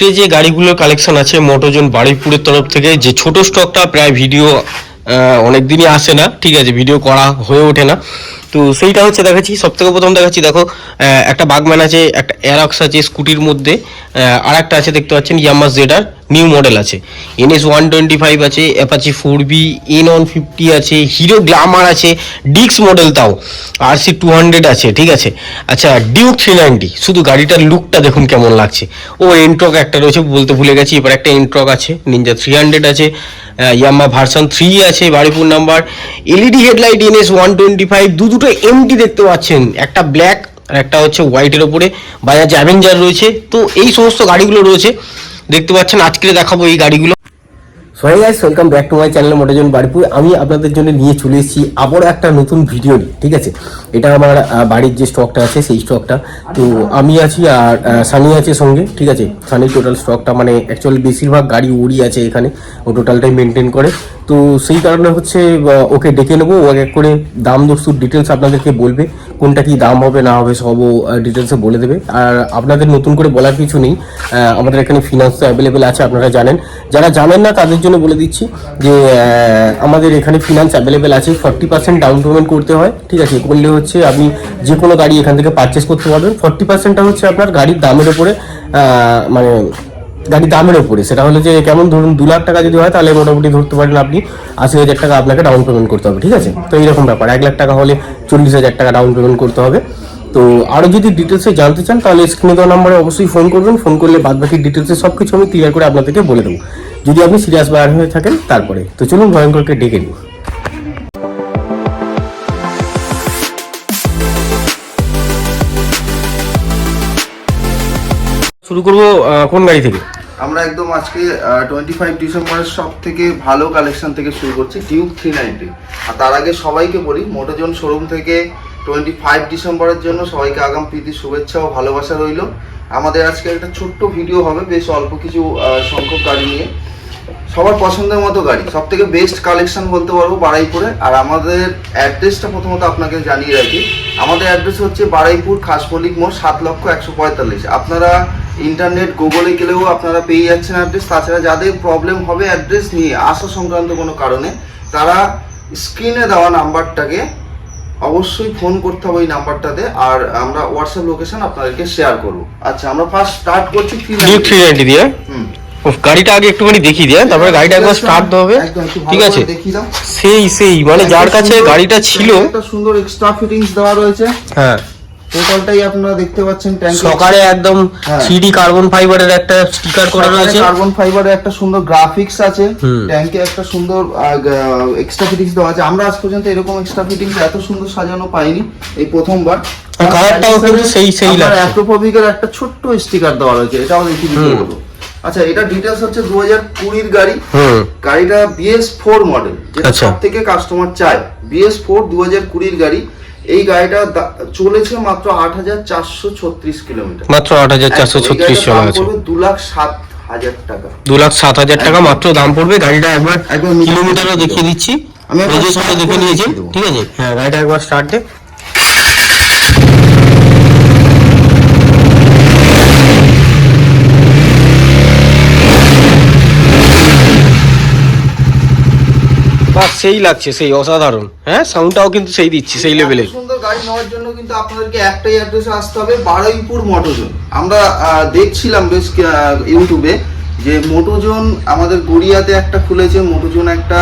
আজকে যে গাড়িগুলোর কালেকশন আছে, মোটোজন বাড়িপুরের তরফ থেকে, যে ছোট স্টকটা প্রায় ভিডিও অনেক দিনই আসে না, ঠিক আছে ভিডিও করা হয়ে ওঠে না। তো সেইটা হচ্ছে দেখাচ্ছি। সব থেকে প্রথম দেখাচ্ছি, দেখো একটা বাগম্যান আছে, একটা অ্যারক্স আছে স্কুটির মধ্যে আর একটা আছে দেখতে পাচ্ছেন ইয়ামাস জেডার নিউ মডেল আছে। এনএস ওয়ান টোয়েন্টি ফাইভ আছে, Apache four B, N one fifty আছে, হিরো গ্লামার আছে, ডিক্স মডেল তাও আর সি টু হান্ড্রেড আছে, ঠিক আছে? আচ্ছা ডিউক থ্রি নাইনটি শুধু গাড়িটার লুকটা দেখুন কেমন লাগছে। ও এনট্রক একটা রয়েছে, বলতে ভুলে গেছি, এবার একটা এনট্রক আছে নিনজা থ্রি হান্ড্রেড আছে ইয়াম্মা ভার্সন থ্রি আছে, Baruipur number, LED headlight NS one twenty five দু দুটো এমটি দেখতে পাচ্ছেন, একটা ব্ল্যাক আর একটা হচ্ছে হোয়াইটের ওপরে বাজাজ অ্যাভেঞ্জার রয়েছে। তো এই সমস্ত গাড়িগুলো রয়েছে। দেখতে পাচ্ছেন আজকে দেখাবো এই গাড়িগুলো। সবাই guys welcome back to my channel Motozone Baruipur আমি আপনাদের জন্য নিয়ে চলে এসেছি আবারও একটা নতুন ভিডিও ঠিক আছে? এটা আমার বাড়ির যে স্টকটা আছে, সেই স্টকটা তো আমি আছি আর সানি আছে সঙ্গে, ঠিক আছে? সানি টোটাল স্টকটা মানে অ্যাকচুয়ালি বেশিরভাগ গাড়ি ওরই আছে এখানে। ও টোটালটাই মেনটেন করে। তো সেই কারণে হচ্ছে ওকে ডেকে নেব। ও এক করে দাম দস্তুর ডিটেলস আপনাদেরকে বলবে। কোনটা কি দাম হবে, না হবে সবও ডিটেলসে বলে দেবে। আর আপনাদের নতুন করে বলার কিছু নেই। আমাদের এখানে ফিনান্স অ্যাভেলেবেল আছে, আপনারা জানেন। যারা জানেন না, তাদের জন্য বলে দিচ্ছি যে আমাদের এখানে ফিনান্স অ্যাভেলেবেল আছে ফর্টি পার্সেন্ট ডাউন পেমেন্ট করতে হয়, ঠিক আছে? করলে হচ্ছে আপনি যে কোনো গাড়ি এখান থেকে পারচেস করতে পারবেন। ফর্টি পার্সেন্টটা হচ্ছে আপনার গাড়ির দামের ওপরে মানে গাড়ির দামের ওপরে। সেটা হলো যে, কেমন ধরুন দু লাখ টাকা যদি হয়, তাহলে মোটামুটি ধরতে পারেন আপনি আশি হাজার টাকা আপনাকে ডাউন পেমেন্ট করতে হবে, ঠিক আছে? তো এইরকম ব্যাপার। এক লাখ টাকা হলে চল্লিশ হাজার টাকা ডাউন পেমেন্ট করতে হবে। তো আরও যদি ডিটেলসে জানতে চান, তাহলে স্ক্রিনে দেওয়া নাম্বারে অবশ্যই ফোন করবেন। ফোন করলে বাদ বাকি ডিটেলসে সব কিছু আমি ক্লিয়ার করে আপনাদেরকে বলে দেবো। যদি আপনি সিরিয়াস বায়ার হয়ে থাকেন, তারপরে। তো চলুন, ভয়ঙ্করকে ডেকে নিই। শুরু করব কোন গাড়ি থেকে? আমরা একদম আজকে টোয়েন্টি ফাইভ ডিসেম্বরের সব থেকে ভালো কালেকশন থেকে শুরু করছি ডিউক থ্রি নাইনটি আর তার আগে সবাইকে বলি মোটোজন শোরুম থেকে টোয়েন্টি ফাইভ ডিসেম্বরের জন্য সবাইকে আগাম প্রীতি, শুভেচ্ছা ও ভালোবাসা রইল। আমাদের আজকে একটা ছোট্ট ভিডিও হবে, বেশ অল্প কিছু সংখ্যক গাড়ি নিয়ে। সবার পছন্দের মতো গাড়ি সব থেকে বেস্ট কালেকশন বলতে পারব বারাইপুরে। আর আমাদের অ্যাড্রেসটা প্রথমত আপনাকে জানিয়ে রাখি। আমাদের অ্যাড্রেস হচ্ছে বারাইপুর খাসমলিক মোড়, সাত লক্ষ একশো পঁয়তাল্লিশ। আপনারা ইন্টারনেট গুগলে গেলেও আপনারা পেয়ে যাচ্ছেন অ্যাড্রেস তাছাড়া যাদের প্রবলেম হবে অ্যাড্রেস নিয়ে, আসা সংক্রান্ত কোনো কারণে, তারা স্ক্রিনে দেওয়া নাম্বারটাকে অবশ্যই ফোন করতে হবে ওই নাম্বারটাতে আর আমরা হোয়াটসঅ্যাপ লোকেশন আপনাদেরকে শেয়ার করব। আচ্ছা আমরা ফার্স্ট স্টার্ট করছি থ্রি নাইনটি দিয়ে? হুম। ও গাড়িটা আগে একটুখানি দেখিয়ে দিয়ে তারপরে গাড়িটা একবার স্টার্ট হবে। একদম ঠিক আছে। সেই সেই মানে যার কাছে গাড়িটা ছিল একটা সুন্দর এক্সট্রা ফিটিংস দেওয়া রয়েছে। হ্যাঁ। টোটালটাই আপনারা দেখতে পাচ্ছেন ট্যাঙ্ক সকালে একদম হ্যাঁ। থ্রি কার্বন ফাইবারের একটা স্টিকার করা রয়েছে। কার্বন ফাইবারের একটা সুন্দর গ্রাফিক্স আছে। ট্যাঙ্কে একটা সুন্দর এক্সট্রা ফিটিংস দেওয়া আছে। আমরা আজ পর্যন্ত এরকম এক্সট্রা ফিটিংস এত সুন্দর সাজানো পাইনি এই প্রথমবার। কালারটাও কিন্তু সেই- সেই লাগছে। অ্যাক্রোফোবিকের একটা ছোট্ট স্টিকার দেওয়া রয়েছে। এটাও দেখি দিতে বলব। আচ্ছা এটা ডিটেলস হচ্ছে দু হাজার কুড়ির গাড়ি। গাড়িটা বিএস ফোর মডেল যেটা। সব থেকে কাস্টমার চায়। বিএস ফোর দু হাজার কুড়ির গাড়ি। এই গাড়িটা চলেছে মাত্র আট হাজার চারশো ছত্রিশ কিলোমিটার। মাত্র আট হাজার চারশো ছত্রিশ দু লাখ সাত হাজার টাকা। দু লাখ সাত হাজার টাকা মাত্র দাম পড়বে। গাড়িটা একবার একবার মিটার কিলোমিটারও দেখিয়ে দিচ্ছি। আমি দেখে নিয়েছি। ঠিক আছে? হ্যাঁ গাড়িটা একবার স্টার্ট দে। বাহ সেই লাগছে সেই অসাধারণ। হ্যাঁ সাউন্ডটাও কিন্তু সেই দিচ্ছি সেই লেভেলে সুন্দর গাড়ি নেওয়ার জন্য কিন্তু আপনাদেরকে একটাই অ্যাড্রেসে আসতে হবে বারুইপুর মোটোজন আমরা দেখছিলাম বেশ ইউটিউবে যে মোটোজন আমাদের গড়িয়াতে একটা খুলেছে মোটোজন একটা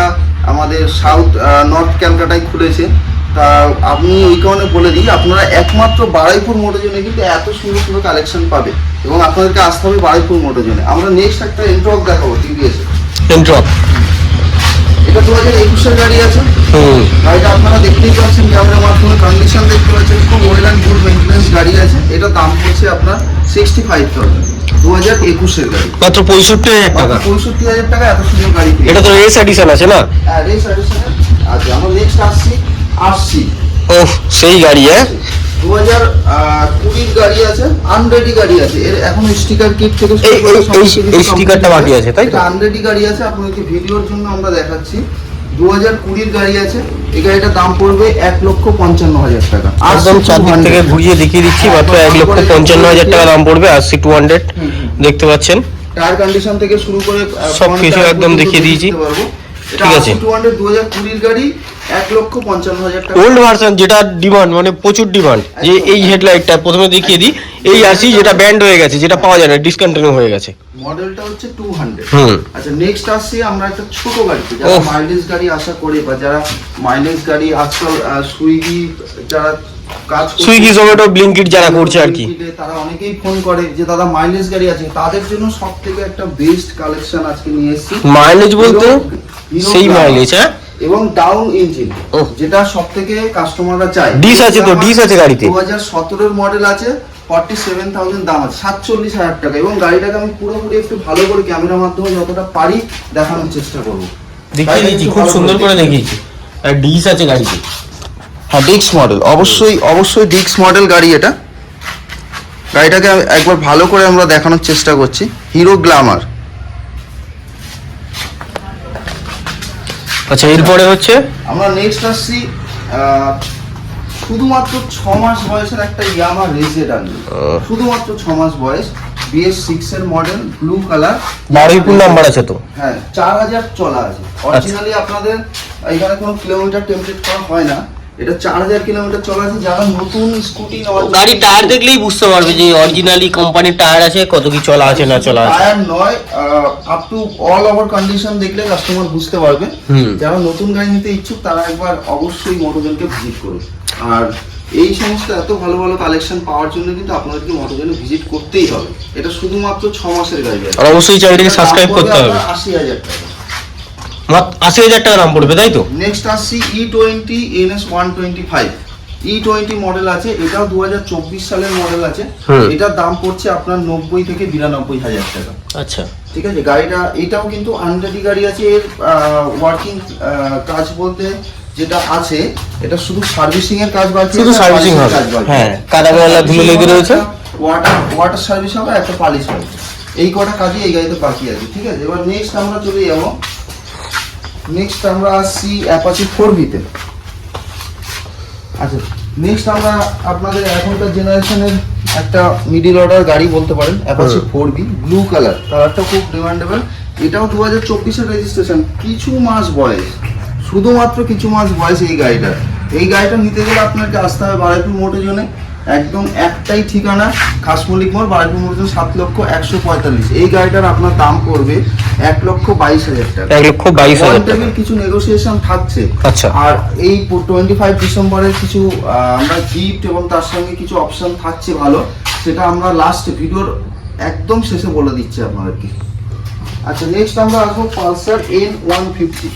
আমাদের সাউথ নর্থ ক্যালকাটায় খুলেছে। তা আপনি ওই কারণে বলে দিই আপনারা একমাত্র বারুইপুর মোটোজনে কিন্তু এত সুন্দর সুন্দর কালেকশন পাবে এবং আপনাদেরকে আসতে হবে বারুইপুর মোটোজনে আমরা নেক্সট একটা এন্ট্রক দেখাবো টিভিএস এন্ট্রপ এটা দু হাজার একুশের গাড়ি আছে। গাড়িটা আপনারা দেখতেই পাচ্ছেন ক্যামেরার মাধ্যমে কন্ডিশন দেখতে পাচ্ছেন খুব ওয়েল অ্যান্ড গুড মেনটেন্স গাড়ি আছে। এটা দাম পড়ছে আপনার সিক্সটি ফাইভ থাউজেন্ড দু হাজার একুশের গাড়ি। মাত্র পঁয়ষট্টি হাজার টাকা। পঁয়ষট্টি হাজার টাকা এত সুন্দর গাড়ি এটা তো রেস এডিশন আছে না? হ্যাঁ রেস অ্যাডিশনের আচ্ছা আমরা নেক্সট আসছি আসছি ওহ সেই গাড়ি হ্যাঁ? দু হাজার কুড়ির গাড়ি আছে আনরেডি গাড়ি আছে। এর এখন স্টিকার কিট থেকে এই- স্টিকারটা বাকি আছে, তাই তো? আনরেডি গাড়ি আছে আপনাকে ভিডিওর জন্য আমরা দেখাচ্ছি। দু হাজার কুড়ির গাড়ি আছে এই গাড়িটার দাম পড়বে এক লক্ষ পঞ্চান্ন হাজার টাকা। একদম চারদিক থেকে ঘুরিয়ে দেখিয়ে দিচ্ছি মাত্র এক লক্ষ পঞ্চান্ন হাজার টাকা দাম পড়বে আরসি টু হান্ড্রেড দেখতে পাচ্ছেন। টায়ার কন্ডিশন থেকে শুরু করে সব কিছু একদম দেখিয়ে দিয়েছি। ঠিক আছে। টু হান্ড্রেড দু হাজার কুড়ির গাড়ি এক লক্ষ পঞ্চান্ন হাজার টাকা। ওল্ড ভার্সন যেটা ডিমান্ড মানে প্রচুর ডিমান্ড যে এই হেডলাইটটা প্রথমে দেখিয়ে দিই এই আরসি যেটা ব্যান্ড হয়ে গেছে যেটা পাওয়া যায় না ডিসকন্টিনিউ হয়ে গেছে। মডেলটা হচ্ছে টু হান্ড্রেড আচ্ছা নেক্সট আসছি আমরা একটা ছোট গাড়িতে যারা মাইলেজ গাড়ি আশা করে বা যারা মাইলেজ গাড়ি আজকাল সুইগি যারা কাজ সুইগি জোম্যাটো ব্লিঙ্কিট যারা করছে আর কি। তারা অনেকেই ফোন করে যে দাদা মাইলেজ গাড়ি আছে। তাদের জন্য সব থেকে একটা বেস্ট কালেকশন আজকে নিয়ে এসেছি। মাইলেজ বলতে সেই মাইলেজ হ্যাঁ? এবং ডাউন ইঞ্জিন ওহ। যেটা সব থেকে কাস্টমাররা চায়। Dish আছে তো, dish আছে গাড়িতে। দু হাজার সতেরোর মডেল আছে ফর্টি সেভেন থাউজেন্ড দাম আছে সাতচল্লিশ হাজার টাকা। এবং গাড়িটাকে আমি পুরোপুরি একটু ভালো করে ক্যামেরার মাধ্যমে যতটা পারি দেখানোর চেষ্টা করব। দেখিয়ে দিয়েছি খুব সুন্দর করে দেখিয়েছি। আর ডিস আছে গাড়িতে। হ্যাঁ ডিক্স মডেল অবশ্যই অবশ্যই ডিক্স মডেল গাড়ি এটা। গাড়িটাকে আমি একবার ভালো করে আমরা দেখানোর চেষ্টা করছি। Hero Glamour. আচ্ছা এরপরে হচ্ছে? আমরা নেক্সট আসছি শুধুমাত্র ছ মাস বয়সের একটা ইয়ামা রেজেড আনলি শুধুমাত্র ছ মাস বয়স বিএস সিক্স এর model blue colour Baruipur number আছে তো? হ্যাঁ চার হাজার চলা আছে। অরিজিনালি আপনাদের এখানে কোনো কিলোমিটার টেমপ্লেট করা হয় না। এটা চার হাজার কিলোমিটার চলা আছে যারা নতুন স্কুটি নেওয়ার জন্য- গাড়ি টায়ার দেখলেই বুঝতে পারবে যে অরিজিনালি কোম্পানির টায়ার আছে কত কি চলা আছে না চলা আছে। টায়ার নয় up to all over condition দেখলে কাস্টমার বুঝতে পারবে। যারা নতুন গাড়ি নিতে ইচ্ছুক তারা একবার অবশ্যই মোটোজনকে ভিজিট করুন। আর এই সমস্ত এত ভালো ভালো কালেকশন পাওয়ার জন্য কিন্তু আপনাদেরকে মোটোজনে ভিজিট করতেই হবে। এটা শুধুমাত্র ছ মাসের গাড়ি আর অবশ্যই চ্যানেলটিকে সাবস্ক্রাইব করতে হবে। আশি হাজার টাকা। মাত্র আশি হাজার টাকা দাম পড়বে তাই তো? নেক্সট আসছি E twenty NS one twenty five E twenty model আছে এটাও দু হাজার চব্বিশ সালের মডেল আছে। এটার দাম পড়ছে আপনার নব্বই থেকে বিরানব্বই হাজার টাকা। আচ্ছা। ঠিক আছে গাড়িটা এটাও কিন্তু আনরেডি গাড়ি আছে এর ওয়ার্কিং কাজ বলতে যেটা আছে এটা শুধু সার্ভিসিং এর কাজ বাকি শুধু সার্ভিসিং হবে। কাজ বাকি হ্যাঁ। কাদা ময়লা ধুলো লেগে রয়েছে। ওয়াটার ওয়াটার সার্ভিস হবে একটা পালিশ হবে। এই কটা কাজই এই গাড়িতে বাকি আছে ঠিক আছে? এবার নেক্সট আমরা চলে যাব নেক্সট আমরা আসছি অ্যাপাচি ফোর ভিতে আচ্ছা নেক্সট আমরা আপনাদের এখনকার জেনারেশনের একটা মিডিল অর্ডার গাড়ি বলতে পারেন Apache four B blue colour কালারটা খুব ডিমান্ডেবল এটাও দু হাজার চব্বিশের রেজিস্ট্রেশন কিছু মাস বয়স শুধুমাত্র কিছু মাস বয়স এই গাড়িটার। এই গাড়িটা নিতে গেলে আপনাকে আসতে হবে বারাইপুর মোটর জোনে একদম একটাই ঠিকানা খাসমলিক মোড় বারাইপুর মোটর জোন সাত লক্ষ একশো পঁয়তাল্লিশ। এই গাড়িটার আপনার দাম পড়বে এক লক্ষ বাইশ হাজার টাকা। এক লক্ষ বাইশ হাজার টাকা। কিছু নেগোসিয়েশন থাকছে। আচ্ছা। আর এই টোয়েন্টি ফাইভ ডিসেম্বরের কিছু আমরা গিফট এবং তার সঙ্গে কিছু অপশন থাকছে ভালো সেটা আমরা লাস্ট ভিডিওর একদম শেষে বলে দিচ্ছি আপনাদেরকে। আচ্ছা নেক্সট আমরা আসব পালসার এন ওয়ান ফিফটি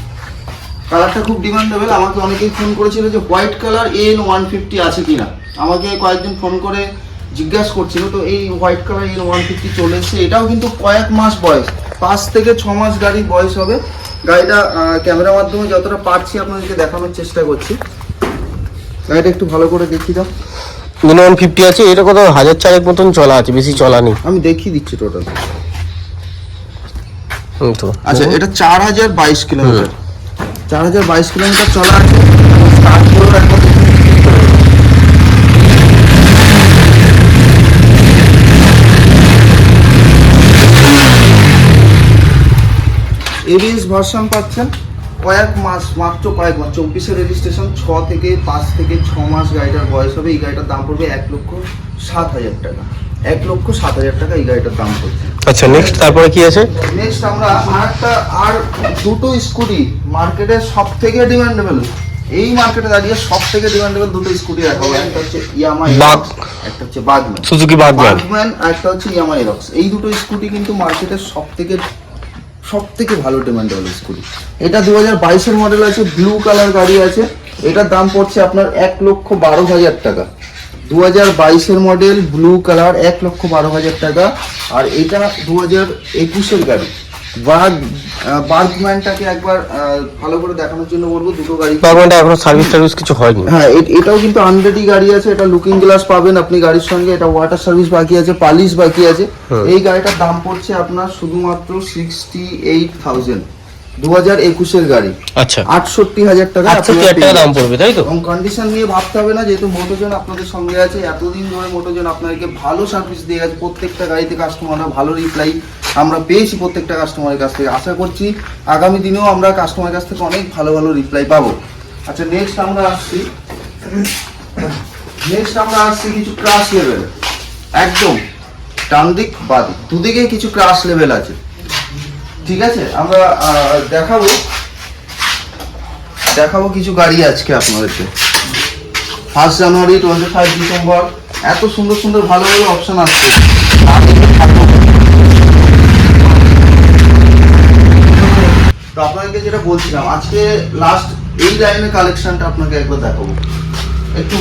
কালারটা খুব ডিমান্ডেবল আমাকে অনেকেই ফোন করেছিল যে white colour N one fifty আছে কিনা। আমাকে কয়েকজন ফোন করে জিজ্ঞাসা করছিল তো এই white colour N one fifty চলে এসেছে। এটাও কিন্তু কয়েক মাস বয়স পাঁচ থেকে ছ মাস গাড়ির বয়স হবে। গাড়িটা ক্যামেরার মাধ্যমে যতটা পারছি আপনাদেরকে দেখানোর চেষ্টা করছি। গাড়িটা একটু ভালো করে দেখিয়ে দাও। মিনিমাম ফিফটি আছে এটা কত হাজার চারেক মতন চলা আছে বেশি চলা নেই। আমি দেখিয়ে দিচ্ছি টোটাল আচ্ছা এটা চার হাজার বাইশ কিলোমিটার। চার হাজার বাইশ কিলোমিটার চলা আছে। স্টার্ট করেও একবার এবিএস ভার্সন পাচ্ছেন। কয়েক মাস মাত্র কয়েক মাস চব্বিশে রেজিস্ট্রেশন ছ থেকে পাঁচ থেকে ছ মাস গাড়িটার বয়স হবে। এই গাড়িটার দাম পড়বে এক লক্ষ সাত হাজার টাকা। এক লক্ষ সাত হাজার টাকা এই গাড়িটার দাম পড়ছে। আচ্ছা নেক্সট তারপরে কি আছে? নেক্সট আমরা আর একটা আর দুটো স্কুটি মার্কেটে সব থেকে ডিমান্ডেবল এই মার্কেটে দাঁড়িয়ে সব থেকে ডিমান্ডেবল দুটো স্কুটি দেখাবো। একটা হচ্ছে ইয়ামা বাগ। একটা হচ্ছে বাগম্যান সুজুকি বাগম্যান বাগম্যান আর একটা হচ্ছে ইয়ামা এরক্স এই দুটো স্কুটি কিন্তু মার্কেটের সব থেকে সব থেকে ভালো ডিমান্ডেবল স্কুটি এটা দু হাজার বাইশের মডেল আছে ব্লু কালার গাড়ি আছে। এটার দাম পড়ছে আপনার এক লক্ষ বারো হাজার টাকা। দু হাজার বাইশের মডেল ব্লু কালার এক লক্ষ বারো হাজার টাকা। আর এটা দু হাজার একুশের গাড়ি। বার্গ বার্গম্যানটাকে একবার আহ, ভালো করে দেখানোর জন্য বলব দুটো গাড়ি। বাগম্যানটা এখনও সার্ভিস টার্ভিস কিছু হয়নি। হ্যাঁ এটাও কিন্তু আনরেডি গাড়ি আছে এটা লুকিং গ্লাস পাবেন আপনি গাড়ির সঙ্গে এটা ওয়াটার সার্ভিস বাকি আছে পালিশ বাকি আছে। এই গাড়িটার দাম পড়ছে আপনার শুধুমাত্র সিক্সটি এইট থাউজেন্ড দু হাজার একুশের গাড়ি। আচ্ছা। আটষট্টি হাজার টাকা আটষট্টি টাকা দাম পড়বে তাই তো? এবং কন্ডিশন নিয়ে ভাবতে হবে না যেহেতু মোটোজন আপনাদের সঙ্গে আছে এতদিন ধরে মোটোজন আপনাদেরকে ভালো সার্ভিস দিয়ে গেছে প্রত্যেকটা গাড়িতে কাস্টমাররা ভালো রিপ্লাই আমরা পেয়েছি প্রত্যেকটা কাস্টমারের কাছ থেকে। আশা করছি আগামী দিনেও আমরা কাস্টমারের কাছ থেকে অনেক ভালো ভালো রিপ্লাই পাবো। আচ্ছা নেক্সট আমরা আসছি। নেক্সট আমরা আসছি কিছু ক্রাশ লেভেল একদম ডান দিক বাদ দুদিকে কিছু ক্রাশ লেভেল আছে। ঠিক আছে? আমরা দেখাবো। দেখাবো কিছু গাড়ি আজকে আপনাদেরকে। First January twenty five December এত সুন্দর সুন্দর, ভালো ভালো অপশন আসছে। তা আপনাকে যেটা বলছিলাম আজকে লাস্ট এই লাইনের কালেকশনটা আপনাকে একবার দেখাবো। একটু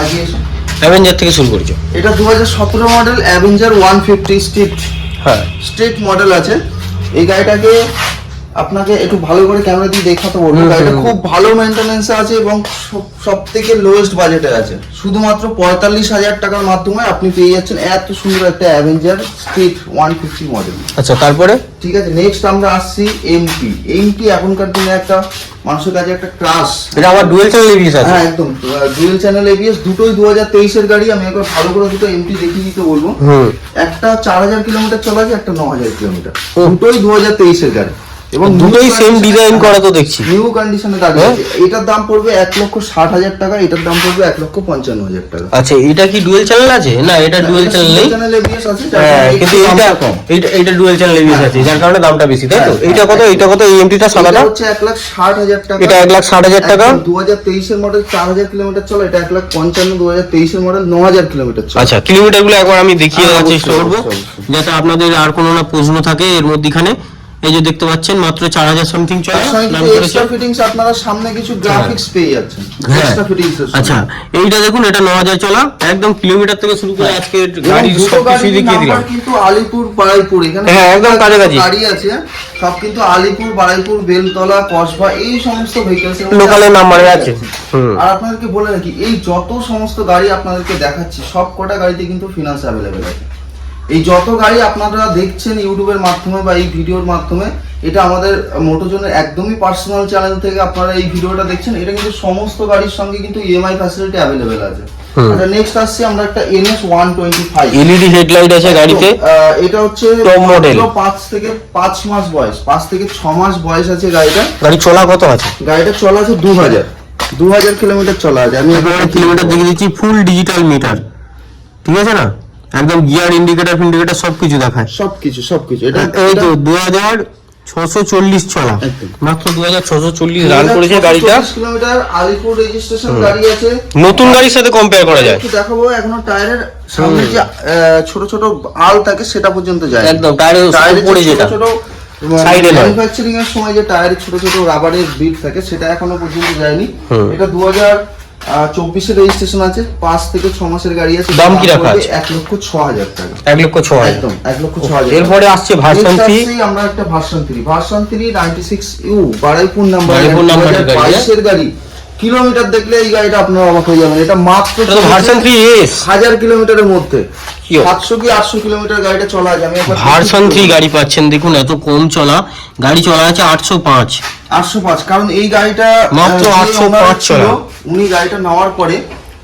আগে অ্যাভেঞ্জার থেকে শুরু করছ? এটা দু হাজার সতেরো model Avenger one fifty street হ্যাঁ। স্ট্রিট মডেল আছে। এই গাড়িটাকে আপনাকে একটু ভালো করে ক্যামেরা দিয়ে দেখাতে বলব গাড়িটা খুব ভালো মেনটেন্যান্স আছে এবং সব থেকে লোয়েস্ট বাজেটে আছে। শুধুমাত্র পঁয়তাল্লিশ হাজার টাকার মাধ্যমে আপনি পেয়ে যাচ্ছেন এত সুন্দর একটা Avenger street one fifty model আচ্ছা তারপরে? ঠিক আছে নেক্সট আমরা আসছি এমপি এমপি এখনকার দিনে একটা মানুষের কাছে একটা ক্লাস এটা আমার ডুয়েল চ্যানেল এবিএস আছে? হ্যাঁ একদম। ডুয়েল চ্যানেল এবিএস দুটোই দু হাজার তেইশের গাড়ি আমি একবার ভালো করে দুটো এমপি দেখিয়ে দিতে বলব। হুম। একটা চার হাজার কিলোমিটার চলা আছে একটা ন হাজার কিলোমিটার। দুটোই দু হাজার তেইশের গাড়ি। এবং দুটোই সেম ডিজাইন করা তো দেখছি। নিউ কন্ডিশনে দাঁড়িয়ে হ্যাঁ? এটার দাম পড়বে এক লক্ষ ষাট হাজার টাকা এটার দাম পড়বে এক লক্ষ পঞ্চান্ন হাজার টাকা। আচ্ছা এটা কি ডুয়েল চ্যানেল আছে? না এটা ডুয়েল চ্যানেল নেই? হ্যাঁ কিন্তু কম। এইটা এইটা ডুয়েল চ্যানেল এবিএস আছে যার কারণে দামটা বেশি তাই তো? হ্যাঁ, এইটা কত এইটা কত? এই এমটিটা সাদাটা? হচ্ছে এক লাখ ষাট হাজার টাকা। এটা এক লাখ ষাট হাজার টাকা? দু হাজার তেইশের মডেল চার হাজার কিলোমিটার চলে এটা এক লাখ পঞ্চান্ন দু হাজার তেইশের মডেল ন হাজার কিলোমিটার চলে। আচ্ছা কিলোমিটারগুলো একবার আমি দেখিয়ে দেওয়ার চেষ্টা করব। যাতে আপনাদের আর কোনো না প্রশ্ন থাকে এর মধ্যখানে। এই যে দেখতে পাচ্ছেন মাত্র চার হাজার সামথিং চলে। নাম করেছে? এক্সট্রা ফিটিংস আপনারা সামনে কিছু গ্রাফিক্স পেয়ে যাচ্ছেন। হ্যাঁ। এক্সট্রা ফিটিংস আচ্ছা এইটা দেখুন এটা ন হাজার চলা। একদম কিলোমিটার থেকে শুরু করে আজকে গাড়ির সব কিছু দেখিয়ে দিলাম। কিন্তু আলিপুর বারাইপুর। এখানে হ্যাঁ, একদম কাছাকাছি। গাড়ি আছে সব কিন্তু আলিপুর বারাইপুর বেলতলা কসবা এই সমস্ত ভেহিকলস লোকালের নাম্বারে আছে। আর আপনাদেরকে বলে রাখি এই যত সমস্ত গাড়ি আপনাদেরকে দেখাচ্ছি সব কটা গাড়িতে কিন্তু ফিনান্স অ্যাভেলেবেল আছে। এই যত গাড়ি আপনারা দেখছেন ইউটিউবের মাধ্যমে বা এই ভিডিওর মাধ্যমে এটা আমাদের মোটোজনের একদমই পার্সোনাল চ্যানেল থেকে আপনারা এই ভিডিওটা দেখছেন। এটা কিন্তু সমস্ত গাড়ির সঙ্গে কিন্তু ইএমআই ফ্যাসিলিটি অ্যাভেলেবেল আছে। আচ্ছা নেক্সট আসছে আমরা একটা NS one twenty five LED headlight আছে গাড়িতে। এটা হচ্ছে পাঁচ থেকে পাঁচ মাস বয়স। পাঁচ থেকে ছ মাস বয়স আছে গাড়িটা। গাড়ি চলা কত আছে? গাড়িটা চলা আছে দু হাজার। দু হাজার কিলোমিটার চলা আছে। আমি এখানে কিলোমিটার দেখে দিচ্ছি ফুল ডিজিটাল মিটার ঠিক আছে না? একদম গিয়ার ইন্ডিকেটর ফিন্ডিকেটর সবকিছু দেখায়। সবকিছু সবকিছু। এটা এই তো দু হাজার ছশো চল্লিশ চলা। মাত্র দু হাজার ছশো চল্লিশ রান করেছে গাড়িটা। কিলোমিটার আলিপুর রেজিস্ট্রেশন গাড়ি আছে। নতুন গাড়ির সাথে কম্পেয়ার করা যায়। দেখাবো এখনও টায়ারের সামনে যে আহ, ছোট ছোট আল থাকে সেটা পর্যন্ত যায়। একদম টায়ারের উপরে যেটা। ছোট। ম্যানুফ্যাকচারিং এর সময় যে টায়ারের ছোট ছোট রাবারের বিট থাকে সেটা এখনও পর্যন্ত যায়নি। এটা দু হাজার চব্বিশের রেজিস্ট্রেশন আছে পাঁচ থেকে ছ মাসের গাড়ি আছে দাম কি রাখা আছে? এক লক্ষ ছ হাজার টাকা। এক লক্ষ ছ একদম এক লক্ষ ছ হাজার। এরপরে আসছে ভার্সন থ্রি আমরা একটা version three version three ninety six U Baruipur number? বাইশের গাড়ি। কিলোমিটার দেখলে এই গাড়িটা আপনার অবাক হয়ে যাবেন। এটা মাত্র ভার্সন থ্রি এস হাজার কিলোমিটারের মধ্যে। কি হয়? সাতশো কি আটশো কিলোমিটার গাড়িটা চলা আছে? আমি ভার্সন থ্রি গাড়ি পাচ্ছেন দেখুন এত কম চলা। গাড়ি চলা আছে আটশো পাঁচ। আটশো পাঁচ কারণ এই গাড়িটা মাত্র 805 চলা। উনি গাড়িটা নেওয়ার পরে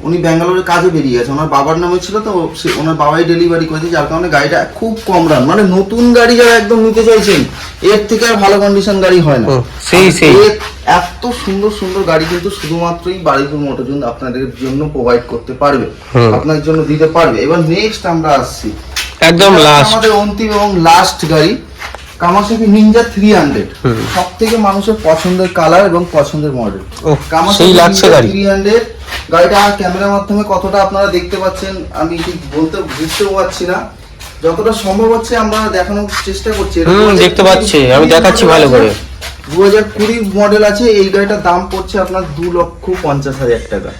উনি ব্যাঙ্গালোরে কাজে বেরিয়ে গেছে। ওনার বাবার নামে ছিল তো সে ওনার বাবাই ডেলিভারি করেছে যার কারণে গাড়িটা খুব কম রান মানে নতুন গাড়ি যারা একদম নিতে চাইছেন এর থেকে আর ভালো কন্ডিশন গাড়ি হয় না। সেই, সেই। এত সুন্দর সুন্দর গাড়ি কিন্তু শুধুমাত্রই বাড়িপুর মোটরজন আপনাদের জন্য প্রোভাইড করতে পারবে। আপনার জন্য দিতে পারবে। এবার নেক্সট আমরা আসছি। একদম লাস্ট আমাদের অন্তিম এবং লাস্ট গাড়ি কামাসাকি নিনজা থ্রি হান্ড্রেড সব থেকে মানুষের পছন্দের কালার এবং পছন্দের মডেল গাড়ি। থ্রি হান্ড্রেড গাড়িটা ক্যামেরার মাধ্যমে কতটা আপনারা দেখতে পাচ্ছেন আমি ঠিক বলতে বুঝতেও পারছি না যতটা সম্ভব হচ্ছে আমরা দেখানোর চেষ্টা করছি দেখতে পাচ্ছি, আমি দেখাচ্ছি ভালো করে। দু হাজার কুড়ি মডেল আছে এই গাড়িটার দাম পড়ছে আপনার দু লক্ষ পঞ্চাশ হাজার টাকা।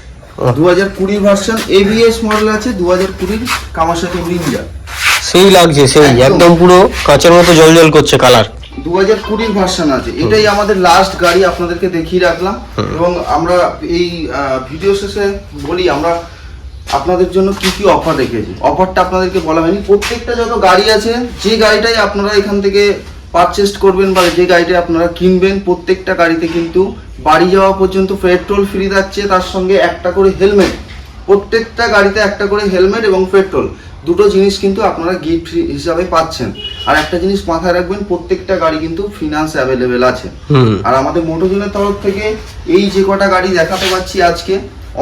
দু হাজার কুড়ির ভার্সন এবিএস মডেল আছে দু হাজার কুড়ির নিনজা সেই লাগছে সেই একদম। একদম পুরো কাঁচের মতো জল জল করছে কালার দু হাজার কুড়ির ভার্সন আছে। এটাই আমাদের লাস্ট গাড়ি আপনাদেরকে দেখিয়ে রাখলাম। এবং আমরা এই ভিডিও শেষে বলি আমরা আপনাদের জন্য কি কি অফার রেখেছি। অফারটা আপনাদেরকে বলা হয়নি। প্রত্যেকটা যত গাড়ি আছে যে গাড়িটাই আপনারা এখান থেকে পারচেস করবেন বা যে গাড়িটা আপনারা কিনবেন প্রত্যেকটা গাড়িতে কিন্তু বাড়ি যাওয়া পর্যন্ত পেট্রোল ফ্রি যাচ্ছে তার সঙ্গে একটা করে হেলমেট প্রত্যেকটা গাড়িতে একটা করে হেলমেট এবং পেট্রোল দুটো জিনিস কিন্তু আপনারা গিফট হিসাবে পাচ্ছেন। আর একটা জিনিস মাথায় রাখবেন প্রত্যেকটা গাড়ি কিন্তু ফিনান্স অ্যাভেলেবেল আছে। আর আমাদের মোটোজনের তরফ থেকে এই যে কটা গাড়ি দেখাতে পাচ্ছি আজকে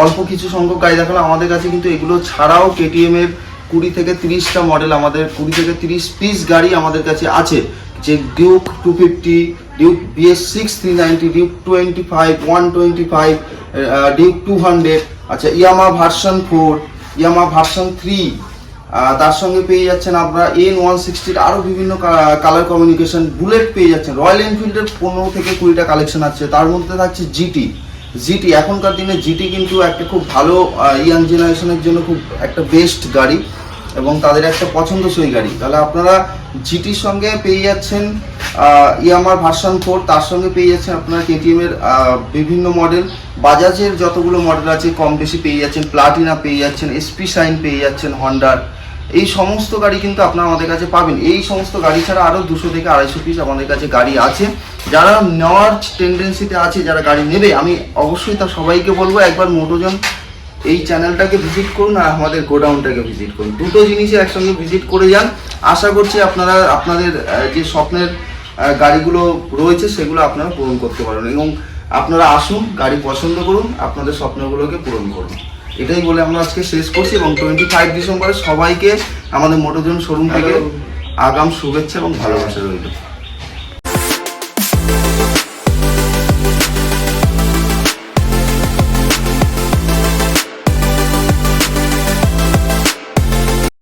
অল্প কিছু সংখ্যক গাড়ি দেখাল আমাদের কাছে কিন্তু এগুলো ছাড়াও কেটিএম এর কুড়ি থেকে তিরিশটা মডেল আমাদের কুড়ি থেকে তিরিশ পিস গাড়ি আমাদের কাছে আছে। যে Duke two fifty Duke BS six three ninety Duke twenty five one twenty five Duke two hundred আচ্ছা Yamaha version four Yamaha version three তার সঙ্গে পেয়ে যাচ্ছেন আপনারা এন ওয়ান সিক্সটির আরও বিভিন্ন কালার কমিউনিকেশন বুলেট পেয়ে যাচ্ছেন। রয়্যাল এনফিল্ডের পনেরো থেকে কুড়িটা কালেকশন আছে। তার মধ্যে থাকছে জিটি জিটি এখনকার দিনে জিটি কিন্তু একটা খুব ভালো ইয়াং জেনারেশনের জন্য খুব একটা বেস্ট গাড়ি এবং তাদের একটা পছন্দসই গাড়ি। তাহলে আপনারা জিটির সঙ্গে পেয়ে যাচ্ছেন ইয়ামার ভার্সন ফোর তার সঙ্গে পেয়ে যাচ্ছেন আপনারা কেটিএম এর বিভিন্ন মডেল বাজাজের যতগুলো মডেল আছে, কম বেশি পেয়ে যাচ্ছেন। প্লাটিনা পেয়ে যাচ্ছেন এসপি সাইন পেয়ে যাচ্ছেন হন্ডার এই সমস্ত গাড়ি কিন্তু আপনারা আমাদের কাছে পাবেন। এই সমস্ত গাড়ি ছাড়া আরও দুশো থেকে আড়াইশো পিস আমাদের কাছে গাড়ি আছে। যারা নেওয়ার টেন্ডেন্সিতে আছে, যারা গাড়ি নেবে, আমি অবশ্যই তা সবাইকে বলব, একবার মোটোজন এই চ্যানেলটাকে ভিজিট করুন আর আমাদের গোডাউনটাকে ভিজিট করুন। দুটো জিনিসই একসঙ্গে ভিজিট করে যান। আশা করছি আপনারা, আপনাদের যে স্বপ্নের গাড়িগুলো রয়েছে, সেগুলো আপনারা পূরণ করতে পারবেন এবং আপনারা আসুন, গাড়ি পছন্দ করুন, আপনাদের স্বপ্নগুলোকে পূরণ করুন। এটাই বলে আমরা আজকে শেষ করছি এবং টোয়েন্টি ফাইভ ডিসেম্বরে সবাইকে আমাদের মোটরজন শোরুম থেকে আগাম শুভেচ্ছা এবং ভালোবাসা রইল।